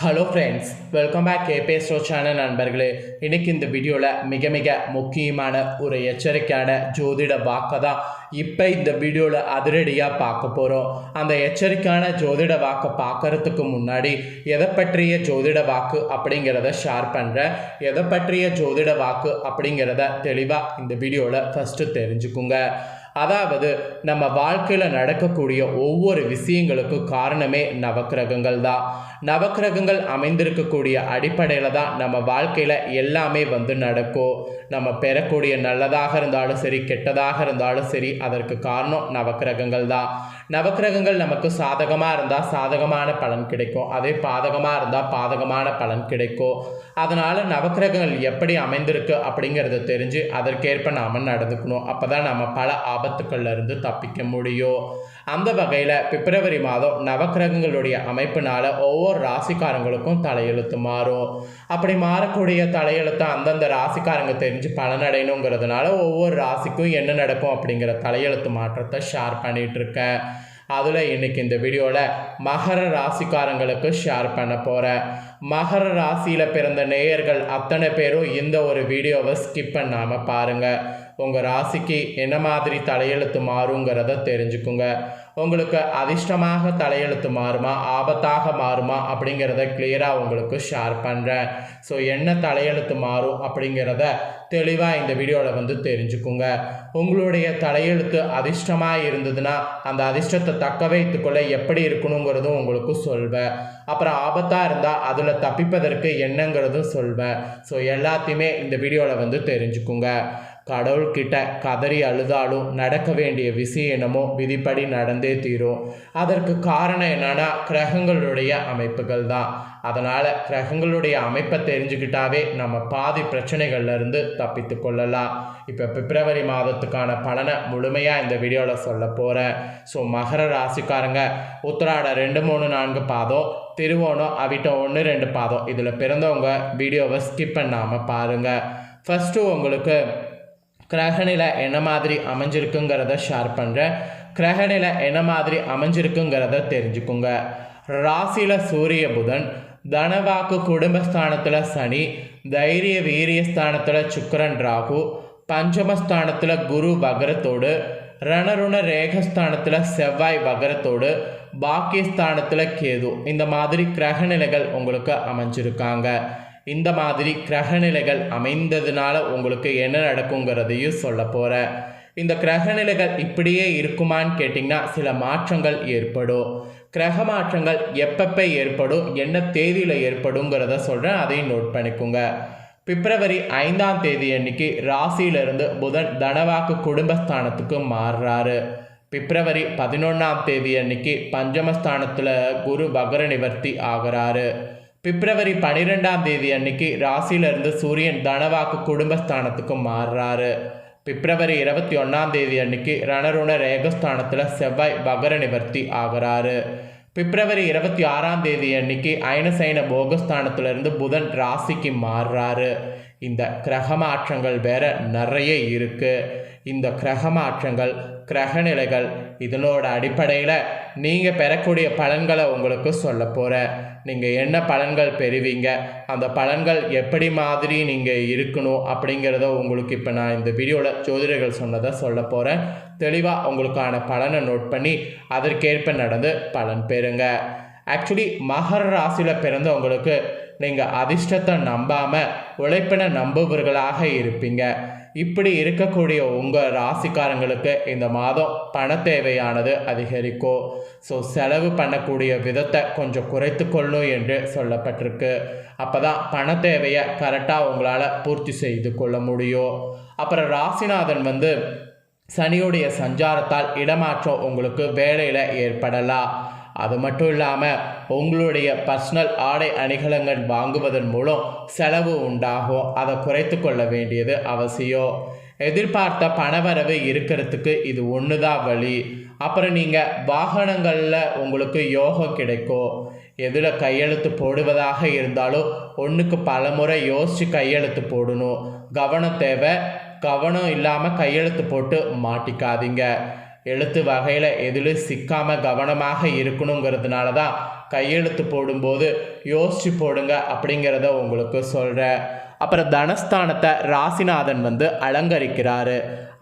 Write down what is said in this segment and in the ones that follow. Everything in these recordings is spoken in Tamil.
ஹலோ ஃப்ரெண்ட்ஸ் வெல்கம் பேக் கேபே ஸ்டோ சேனல் நண்பர்களே. இன்றைக்கி இந்த வீடியோவில் மிக மிக முக்கியமான ஒரு எச்சரிக்கையான ஜோதிட வாக்கை தான் இப்போ இந்த வீடியோவில் அதிரடியாக பார்க்க போகிறோம் அந்த எச்சரிக்கையான ஜோதிட வாக்கை பார்க்கறதுக்கு முன்னாடி எதை பற்றிய ஜோதிட வாக்கு அப்படிங்கிறத ஷேர் பண்ணுறேன் எதை பற்றிய ஜோதிட வாக்கு அப்படிங்கிறத தெளிவாக இந்த வீடியோவில் ஃபஸ்ட்டு தெரிஞ்சுக்குங்க. அதாவது நம்ம வாழ்க்கையில் நடக்கக்கூடிய ஒவ்வொரு விஷயங்களுக்கும் காரணமே நவக்கிரகங்கள் தான். நவக்கிரகங்கள் அமைந்திருக்கக்கூடிய அடிப்படையில் தான் நம்ம வாழ்க்கையில் எல்லாமே வந்து நடக்கும். நம்ம பெறக்கூடிய நல்லதாக இருந்தாலும் சரி கெட்டதாக இருந்தாலும் சரி அதற்கு காரணம் நவக்கிரகங்கள் தான். நவக்கிரகங்கள் நமக்கு சாதகமாக இருந்தால் சாதகமான பலன் கிடைக்கும். அதே பாதகமாக இருந்தால் பாதகமான பலன் கிடைக்கும். அதனால் நவக்கிரகங்கள் எப்படி அமைந்திருக்கு அப்படிங்கிறத தெரிஞ்சு அதற்கேற்ப நாம் நடந்துக்கணும். அப்போ தான் நம்ம பல ஆபத்துக்கள்ல இருந்து தப்பிக்க முடியும் அந்த வகையில் பிப்ரவரி மாதம் நவக்கிரகங்களுடைய அமைப்பினால ஒவ்வொரு ராசிக்காரங்களுக்கும் தலையெழுத்து மாறும். அப்படி மாறக்கூடிய தலையெழுத்தை அந்தந்த ராசிக்காரங்க தெரிஞ்சு பலனடையணுங்கிறதுனால ஒவ்வொரு ராசிக்கும் என்ன நடக்கும் அப்படிங்கிற தலையெழுத்து மாற்றத்தை ஷேர் பண்ணிகிட்ருக்கேன் அதில் இன்னைக்கு இந்த வீடியோவில் மகர ராசிக்காரங்களுக்கு ஷேர் பண்ண போகிறேன் மகர ராசியில் பிறந்த நேயர்கள் அத்தனை பேரும் இந்த ஒரு வீடியோவை ஸ்கிப் பண்ணாமல் பாருங்கள் உங்கள் ராசிக்கு என்ன மாதிரி தலையெழுத்து மாறுங்கிறத தெரிஞ்சுக்குங்க. உங்களுக்கு அதிர்ஷ்டமாக தலையெழுத்து மாறுமா ஆபத்தாக மாறுமா அப்படிங்கிறத கிளியராக உங்களுக்கு ஷேர் பண்ணுறேன் ஸோ என்ன தலையெழுத்து மாறும் அப்படிங்கிறத தெளிவாக இந்த வீடியோவில் வந்து தெரிஞ்சுக்குங்க. உங்களுடைய தலையெழுத்து அதிர்ஷ்டமாக இருந்ததுன்னா அந்த அதிர்ஷ்டத்தை தக்க வைத்துக்கொள்ள எப்படி இருக்கணுங்கிறதும் உங்களுக்கு சொல்வேன். அப்புறம் ஆபத்தாக இருந்தால் அதில் தப்பிப்பதற்கு என்னங்கிறதும் சொல்வேன். ஸோ எல்லாத்தையுமே இந்த வீடியோவில் வந்து தெரிஞ்சுக்குங்க. கடவுள்கிட்ட கதறி அழுதாலும் நடக்க வேண்டிய விஷயம் என்னமோ விதிப்படி நடந்தே தீரும். அதற்கு காரணம் என்னன்னா கிரகங்களுடைய அமைப்புகள் தான். அதனால் கிரகங்களுடைய அமைப்பை தெரிஞ்சுக்கிட்டாவே நம்ம பாதி பிரச்சனைகள்ல இருந்து தப்பித்து கொள்ளலாம். இப்போ பிப்ரவரி மாதத்துக்கான பலனை முழுமையாக இந்த வீடியோவில் சொல்ல போகிறேன் ஸோ மகர ராசிக்காரங்க உத்திராட ரெண்டு மூணு நான்கு பாதம் திருவோணம் அவிட்டம் ஒன்று ரெண்டு பாதம். இதில் பிறந்தவங்க வீடியோவை ஸ்கிப் பண்ணாமல் பாருங்கள் ஃபஸ்ட்டு உங்களுக்கு கிரகநிலை என்ன மாதிரி அமைஞ்சிருக்குங்கிறத ஷேர் பண்ணுறேன் கிரகநிலை என்ன மாதிரி அமைஞ்சிருக்குங்கிறத தெரிஞ்சுக்குங்க. ராசியில் சூரிய புதன் தனவாக்கு குடும்பஸ்தானத்தில் சனி தைரிய வீரிய ஸ்தானத்தில் சுக்கரன் ராகு பஞ்சமஸ்தானத்தில் குரு வகரத்தோடு ரணருண ரேகஸ்தானத்தில் செவ்வாய் வகரத்தோடு பாக்கியஸ்தானத்தில் கேது. இந்த மாதிரி கிரகநிலைகள் உங்களுக்கு அமைஞ்சிருக்காங்க. இந்த மாதிரி கிரகநிலைகள் அமைந்ததுனால உங்களுக்கு என்ன நடக்குங்கிறதையும் சொல்ல போகிறேன் இந்த கிரகநிலைகள் இப்படியே இருக்குமான்னு கேட்டிங்கன்னா சில மாற்றங்கள் ஏற்படும். கிரக மாற்றங்கள் எப்பப்போ ஏற்படும் என்ன தேதியில் ஏற்படுங்கிறத சொல்கிறேன் அதையும் நோட் பண்ணிக்கோங்க. பிப்ரவரி ஐந்தாம் தேதி அன்னைக்கு ராசியிலிருந்து புதன் தனவாக்கு குடும்பஸ்தானத்துக்கு மாறுறாரு. பிப்ரவரி பதினொன்றாம் தேதி அன்னைக்கு பஞ்சமஸ்தானத்தில் குரு வகர நிவர்த்தி ஆகிறாரு. பிப்ரவரி பன்னிரெண்டாம் தேதி அன்னைக்கு ராசியிலிருந்து சூரியன் தனவாக்கு குடும்பஸ்தானத்துக்கும் மாறுறாரு. பிப்ரவரி இருபத்தி ஒன்றாம் தேதி அன்னைக்கு ரணருண ரேகஸ்தானத்தில் செவ்வாய் பகர நிவர்த்தி ஆகிறாரு. பிப்ரவரி இருபத்தி ஆறாம் தேதி அன்னைக்கு ஐனசைன போகஸ்தானத்திலிருந்து புதன் ராசிக்கு மாறுறாரு. இந்த கிரக மாற்றங்கள் வேற நிறைய இருக்கு. இந்த கிரக மாற்றங்கள் கிரகநிலைகள் இதனோட அடிப்படையில் நீங்கள் பெறக்கூடிய பலன்களை உங்களுக்கு சொல்ல போகிறேன் நீங்கள் என்ன பலன்கள் பெறுவீங்க? அந்த பலன்கள் எப்படி மாதிரி நீங்கள் இருக்கணும் அப்படிங்கிறத உங்களுக்கு இப்போ நான் இந்த வீடியோவில் ஜோதிடர்கள் சொன்னதை சொல்ல போகிறேன் தெளிவாக உங்களுக்கான பலனை நோட் பண்ணி அதற்கேற்ப நடந்து பலன் பெறுங்க. ஆக்சுவலி மகர ராசியில் பிறந்தவங்களுக்கு நீங்கள் அதிர்ஷ்டத்தை நம்பாமல் உழைப்பினை நம்புபவர்களாக இருப்பீங்க. இப்படி இருக்கக்கூடிய உங்கள் ராசிக்காரங்களுக்கு இந்த மாதம் பண தேவையானது அதிகரிக்கும் ஸோ செலவு பண்ணக்கூடிய விதத்தை கொஞ்சம் குறைத்து கொள்ளணும் என்று சொல்லப்பட்டிருக்கு. அப்போ தான் பண தேவையை கரெக்டாக உங்களால் பூர்த்தி செய்து கொள்ள முடியும். அப்புறம் ராசிநாதன் வந்து சனியுடைய சஞ்சாரத்தால் இடமாற்றம் உங்களுக்கு வேலையில் ஏற்படலாம். அது மட்டும் இல்லாமல் உங்களுடைய பர்சனல் ஆடை அணிகலங்கள் வாங்குவதன் மூலம் செலவு உண்டாகும். அதை குறைத்து கொள்ள வேண்டியது அவசியம். எதிர்பார்த்த பணவரவு இருக்கிறதுக்கு இது ஒன்று தான் வழி. அப்புறம் நீங்கள் வாகனங்களில் உங்களுக்கு யோகம் கிடைக்கும். எதில் கையெழுத்து போடுவதாக இருந்தாலும் ஒன்றுக்கு பல முறை யோசித்து கையெழுத்து போடணும். கவனம் தேவை. கவனம் இல்லாமல் கையெழுத்து போட்டு மாட்டிக்காதீங்க. எழுத்து வகையில் எதிலும் சிக்காமல் கவனமாக இருக்கணுங்கிறதுனால தான் கையெழுத்து போடும்போது யோசிச்சு போடுங்க அப்படிங்கிறத உங்களுக்கு சொல்கிறேன் அப்புறம் தனஸ்தானத்தை ராசிநாதன் வந்து அலங்கரிக்கிறாரு.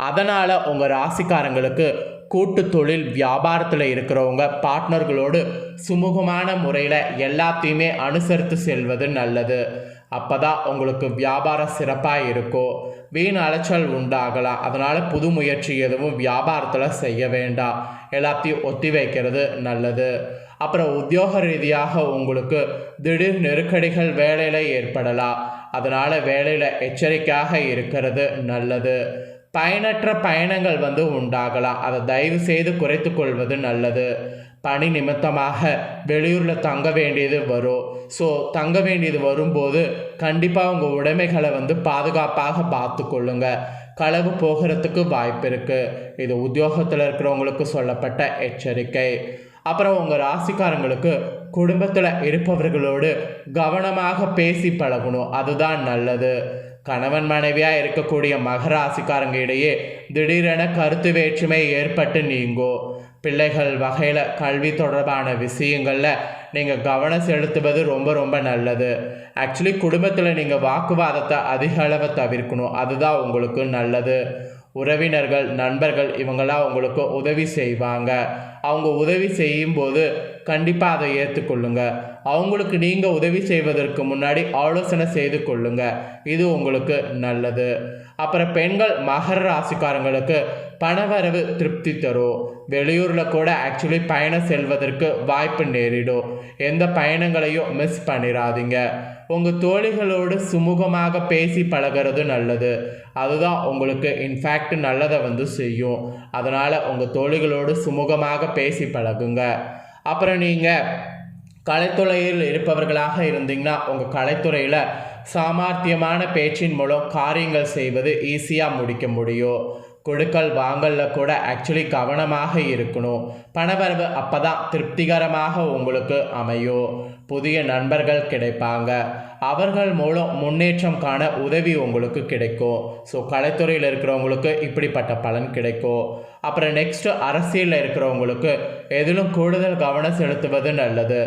அதனால் உங்கள் ராசிக்காரங்களுக்கு கூட்டு தொழில் வியாபாரத்தில் இருக்கிறவங்க பார்ட்னர்களோடு சுமூகமான முறையில் எல்லாத்தையுமே அனுசரித்து செல்வது நல்லது. அப்போ தான் உங்களுக்கு வியாபாரம் சிறப்பாக இருக்கும் வீண் அலைச்சல் உண்டாகலாம் அதனால் புது முயற்சி எதுவும் வியாபாரத்தில் செய்ய வேண்டாம் எல்லாத்தையும் ஒத்தி வைக்கிறது நல்லது. அப்புறம் உத்தியோக ரீதியாக உங்களுக்கு திடீர் நெருக்கடிகள் வேலையில் ஏற்படலாம் அதனால் வேலையில் எச்சரிக்கையாக இருக்கிறது நல்லது. பயனற்ற பயணங்கள் வந்து உண்டாகலாம் அதை தயவு செய்து குறைத்து கொள்வது நல்லது. பணி நிமித்தமாக வெளியூரில் தங்க வேண்டியது வரும். ஸோ தங்க வேண்டியது வரும்போது கண்டிப்பாக உங்கள் உடைமைகளை வந்து பாதுகாப்பாக பார்த்து கொள்ளுங்க களவு போகிறதுக்கு வாய்ப்பு இருக்குது இது உத்தியோகத்தில் இருக்கிறவங்களுக்கு சொல்லப்பட்ட எச்சரிக்கை. அப்புறம் உங்கள் ராசிக்காரங்களுக்கு குடும்பத்தில் இருப்பவர்களோடு கவனமாக பேசி பழகணும். அதுதான் நல்லது. கணவன் மனைவியாக இருக்கக்கூடிய மகராசிக்காரங்க இடையே திடீரென கருத்து வேற்றுமை ஏற்பட்டு நீங்கும் பிள்ளைகள் வகையில் கல்வி தொடர்பான விஷயங்களில் நீங்கள் கவனம் செலுத்துவது ரொம்ப ரொம்ப நல்லது. ஆக்சுவலி குடும்பத்தில் நீங்கள் வாக்குவாதத்தை அதிக அளவை தவிர்க்கணும். அதுதான் உங்களுக்கு நல்லது. உறவினர்கள் நண்பர்கள் இவங்களாம் உங்களுக்கு உதவி செய்வாங்க. அவங்க உதவி செய்யும்போது கண்டிப்பாக அதை ஏற்றுக்கொள்ளுங்க அவங்களுக்கு நீங்கள் உதவி செய்வதற்கு முன்னாடி ஆலோசனை செய்து கொள்ளுங்க. இது உங்களுக்கு நல்லது. அப்புறம் பெண்கள் மகர ராசிக்காரங்களுக்கு பணவரவு திருப்தி தரும். வெளியூரில் கூட ஆக்சுவலி பயணம் செல்வதற்கு வாய்ப்பு நேரிடும். எந்த பயணங்களையும் மிஸ் பண்ணிடாதீங்க உங்கள் தோழிகளோடு சுமூகமாக பேசி பழகிறது நல்லது. அதுதான் உங்களுக்கு இன்ஃபேக்ட் நல்லதை வந்து செய்யும். அதனால் உங்கள் தோழிகளோடு சுமூகமாக பேசி பழகுங்க. அப்புறம் நீங்கள் கலைத்துறையில் இருப்பவர்களாக இருந்தீங்கன்னா உங்கள் கலைத்துறையில் சாமர்த்தியமான பேச்சின் மூலம் காரியங்கள் செய்வது ஈஸியாக முடிக்க முடியும். கொடுக்கல் வாங்கலில் கூட ஆக்சுவலி கவனமாக இருக்கணும். பணவரவு அப்போ தான் திருப்திகரமாக உங்களுக்கு அமையும். புதிய நண்பர்கள் கிடைப்பாங்க. அவர்கள் மூலம் முன்னேற்றம் காண உதவி உங்களுக்கு கிடைக்கும். ஸோ கலைத்துறையில் இருக்கிறவங்களுக்கு இப்படிப்பட்ட பலன் கிடைக்கும். அப்புறம் நெக்ஸ்ட்டு அரசியலில் இருக்கிறவங்களுக்கு எதிலும் கூடுதல் கவனம் செலுத்துவது நல்லது.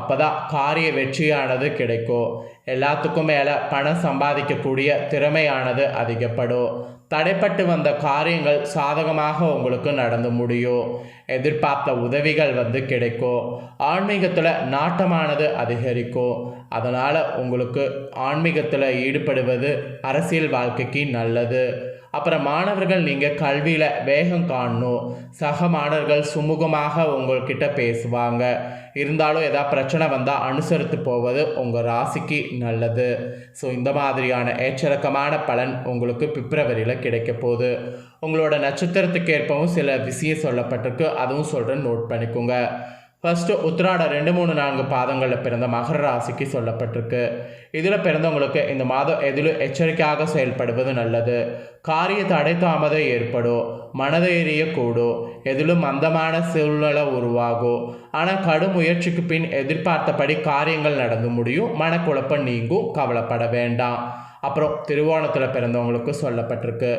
அப்போ தான் காரிய வெற்றியானது கிடைக்கும். எல்லாத்துக்கும் மேலே பணம் சம்பாதிக்கக்கூடிய திறமையானது அதிகப்படும். தடைப்பட்டு வந்த காரியங்கள் சாதகமாக உங்களுக்கு நடந்து முடியும். எதிர்பார்த்த உதவிகள் வந்து கிடைக்கும் ஆன்மீகத்தில் நாட்டமானது அதிகரிக்கும் அதனால் உங்களுக்கு ஆன்மீகத்தில் ஈடுபடுவது அரசியல் வாழ்க்கைக்கு நல்லது. அப்புறம் மாணவர்கள் நீங்கள் கல்வியில் வேகம் காணணும். சக மாணவர்கள் சுமூகமாக உங்கள்கிட்ட பேசுவாங்க. இருந்தாலும் எதாவது பிரச்சனை வந்தால் அனுசரித்து போவது உங்கள் ராசிக்கு நல்லது. ஸோ இந்த மாதிரியான ஏச்சரக்கமான பலன் உங்களுக்கு பிப்ரவரியில் கிடைக்க போகுது. உங்களோட நட்சத்திரத்துக்கு ஏற்பவும் சில விஷயம் சொல்லப்பட்டிருக்கு. அதுவும் சொல்கிறேன் நோட் பண்ணிக்கோங்க. ஃபஸ்ட்டு உத்திராட ரெண்டு மூணு நான்கு பாதங்களில் பிறந்த மகர ராசிக்கு சொல்லப்பட்டிருக்கு. இதில் பிறந்தவங்களுக்கு இந்த மாதம் எதிலும் எச்சரிக்கையாக செயல்படுவது நல்லது. காரிய தடை தாமதம் ஏற்படும். மனதைரிய கூடும் எதிலும் மந்தமான சூழ்நிலை உருவாகும். ஆனால் கடும் முயற்சிக்கு பின் எதிர்பார்த்தபடி காரியங்கள் நடந்து முடியும். மனக்குழப்பம் நீங்கும். கவலைப்பட வேண்டாம். அப்புறம் திருவோணத்தில் பிறந்தவங்களுக்கு சொல்லப்பட்டிருக்கு.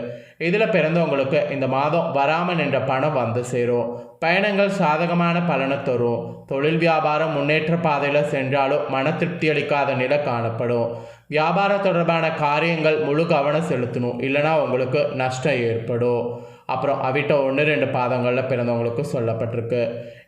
இதில் பிறந்தவங்களுக்கு இந்த மாதம் வராமல் நின்ற பணம் வந்து சேரும். பயணங்கள் சாதகமான பலனை தரும். தொழில் வியாபாரம் முன்னேற்ற பாதையில் சென்றாலும் மன திருப்தி அளிக்காத நிலை காணப்படும். வியாபாரம் தொடர்பான காரியங்கள் முழு கவனம் செலுத்தணும். இல்லைனா உங்களுக்கு நஷ்டம் ஏற்படும். அப்புறம் அவிட்ட ஒன்று ரெண்டு பாதங்களில் பிறந்தவங்களுக்கு சொல்லப்பட்டிருக்கு.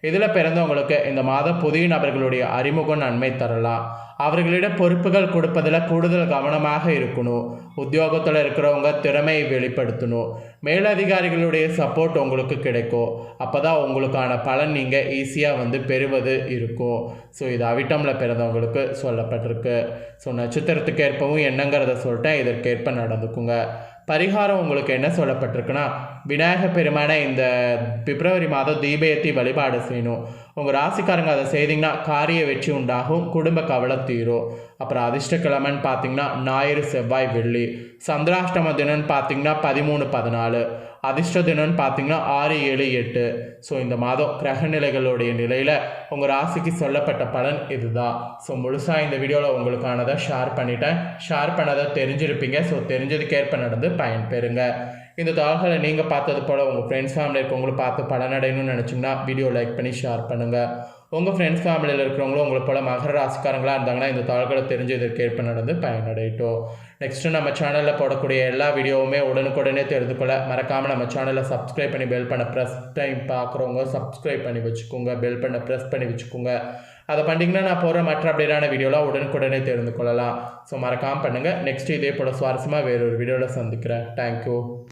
இதில் பிறந்தவங்களுக்கு இந்த மாதம் புதிய நபர்களுடைய அறிமுகம் நன்மை தரலாம். அவர்களிடம் பொறுப்புகள் கொடுப்பதில் கூடுதல் கவனமாக இருக்கணும். உத்தியோகத்தில் இருக்கிறவங்க திறமையை வெளிப்படுத்தணும். மேலதிகாரிகளுடைய சப்போர்ட் உங்களுக்கு கிடைக்கும். அப்போ தான் உங்களுக்கான பலன் நீங்கள் ஈஸியாக வந்து பெறுவது இருக்கும். ஸோ இது அவிட்டமில் பிறந்தவங்களுக்கு சொல்லப்பட்டிருக்கு. ஸோ நட்சத்திரத்துக்கு ஏற்பவும் என்னங்கிறத சொல்லிட்டேன். இதற்கேற்ப நடந்துக்குங்க. பரிகாரம் உங்களுக்கு என்ன சொல்லப்பட்டிருக்குன்னா விநாயகர் பெருமானை இந்த பிப்ரவரி மாதம் தீபயத்தி வழிபாடு செய்யணும். உங்கள் ராசிக்காரங்க அதை செய்தீங்கன்னா காரிய வெற்றி உண்டாகும் குடும்ப கவலை தீரும். அப்புறம் அதிர்ஷ்டக்கிழமைன்னு பார்த்தீங்கன்னா ஞாயிறு செவ்வாய் வெள்ளி. சந்திராஷ்டம தினம்னு பார்த்தீங்கன்னா பதிமூணு பதினாலு. அதிர்ஷ்ட தினம்னு பார்த்தீங்கன்னா ஆறு ஏழு எட்டு. ஸோ இந்த மாதம் கிரக நிலைகளுடைய நிலையில் உங்கள் ராசிக்கு சொல்லப்பட்ட பலன் இதுதான். ஸோ முழுசாக இந்த வீடியோவில் உங்களுக்கானதை ஷேர் பண்ணிட்டேன். ஷேர் பண்ணதை தெரிஞ்சிருப்பீங்க. ஸோ தெரிஞ்சதுக்கேற்ப நடந்து பயன்பெறுங்க. இந்த தகவலை நீங்கள் பார்த்தது போல் உங்கள் ஃப்ரெண்ட்ஸ் ஃபேமிலி இருக்கவங்களும் பார்த்து பலனடையணும்னு நினச்சிங்கன்னா வீடியோ லைக் பண்ணி ஷேர் பண்ணுங்கள் உங்கள் ஃப்ரெண்ட்ஸ் ஃபேமிலியில் இருக்கிறவங்களும் உங்களை போல் மகர ராசிக்காரங்களாக இருந்தாங்கன்னா இந்த தாள்களை தெரிஞ்சு இதற்கேற்ப நடந்து பயனடையட்டும். நெக்ஸ்ட்டு நம்ம சேனலில் போடக்கூடிய எல்லா வீடியோவுமே உடனுக்குடனே தெரிந்து கொள்ள மறக்காமல் நம்ம சேனலை சப்ஸ்கிரைப் பண்ணி பெல் பண்ண ப்ரெஸ் டைம் பார்க்குறவங்க சப்ஸ்கிரைப் பண்ணி வச்சுக்கோங்க. பெல் பண்ண ப்ரெஸ் பண்ணி வச்சுக்கோங்க. அதை பண்ணிங்கன்னா நான் போகிற மற்ற அப்படியான வீடியோலாம் உடனுக்குடனே தெரிந்து கொள்ளலாம். ஸோ மறக்காமல் பண்ணுங்கள் நெக்ஸ்ட் இதே போல் சுவாரஸ்யமாக வேறொரு வீடியோவில் சந்திக்கிறேன். தேங்க்யூ